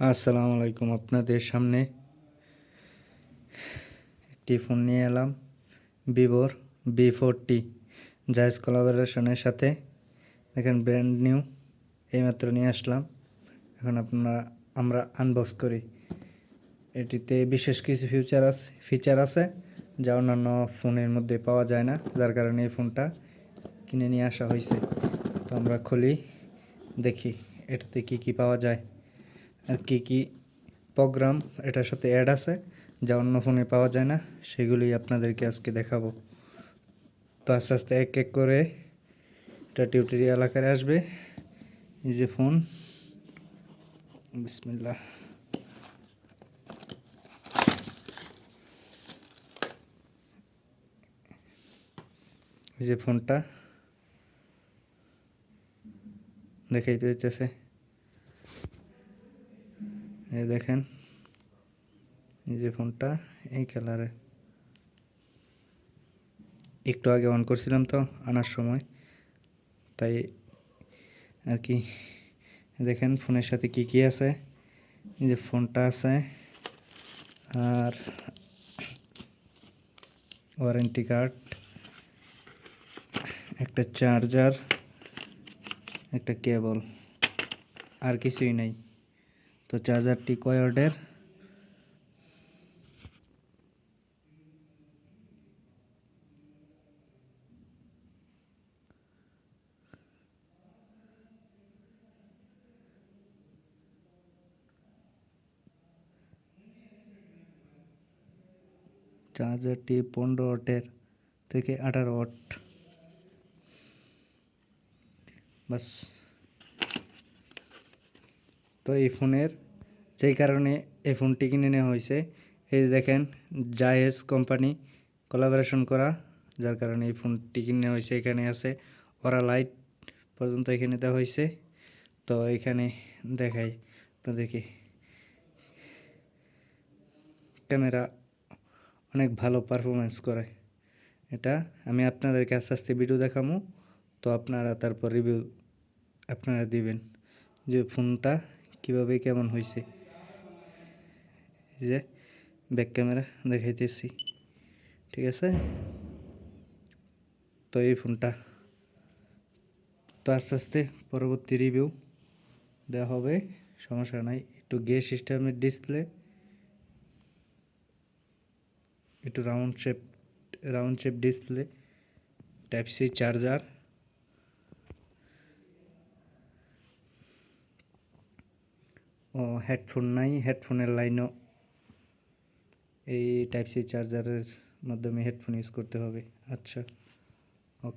আসসালামু আলাইকুম আপনাদের সামনে একটি ফোন নিয়ে এলাম ভিভোর বি ফোরটি জাইস কোলাবোরেশনের সাথে। দেখেন ব্র্যান্ড নিউ এইমাত্র নিয়ে আসলাম। এখন আপনারা, আমরা আনবক্স করি। এটিতে বিশেষ কিছু ফিউচার আছে ফিচার আছে যা অন্যান্য ফোনের মধ্যে পাওয়া যায় না, যার কারণে এই ফোনটা কিনে নিয়ে আসা হয়েছে। তো আমরা খুলি, দেখি এটাতে কি কি পাওয়া যায়। আর কি কি প্রোগ্রাম এটার সাথে অ্যাড আছে, যা অন্য ফোনে পাওয়া যায় না সেগুলি আপনাদেরকে আজকে দেখাবো। তো আস্তে আস্তে এক এক করে এটা টিউটোরিয়াল আকারে আসবে। এই যে ফোন বিসমিল্লাহ। এই যে ফোনটা দেখাইতে হইতেছে। এই দেখেন, এই যে ফোনটা, এই কালারে একটু আগে অন করছিলাম তো, আনার সময়। তাই আর কি, দেখেন ফোনের সাথে কি কি আছে। যে ফোনটা আছে, আর ওয়ারেন্টি কার্ড, একটা চার্জার, একটা কেবল, আর কিছুই নাই। তো চার্জারটি কয় কয়ডের চার্জারটি পনেরো ওয়াটের থেকে আঠারো ওয়াট। বাস। তো এই ফোনের যেই কারণে এই ফোনটি কিনে নেওয়া হয়েছে, এই দেখেন জায়েজ কোম্পানি কোলাবোরেশন করা, যার কারণে এই ফোনটি কিনে নেওয়া হয়েছে, এখানে আছে ওরা লাইট পর্যন্ত এখানে দেওয়া হয়েছে। তো এখানে দেখাই আপনাদেরকে, ক্যামেরা অনেক ভালো পারফরমেন্স করে। এটা আমি আপনাদেরকে আস্তে আস্তে ভিডিও দেখাবো তো আপনারা তারপর রিভিউ আপনারা দিবেন যে ফোনটা কীভাবে কেমন হয়েছে? যে ব্যাক ক্যামেরা দেখাইতেছি। ঠিক আছে? তো এই ফোনটা। তো আস্তে আস্তে পরবর্তী রিভিউ দেওয়া হবে। সমস্যা নাই। একটু গে সিস্টেমের ডিসপ্লে একটু round shape round shape display type C charger ও হেডফোন নাই হেডফোনের লাইনও এই টাইপ সি চার্জারের মাধ্যমে হেডফোন ইউজ করতে হবে। আচ্ছা।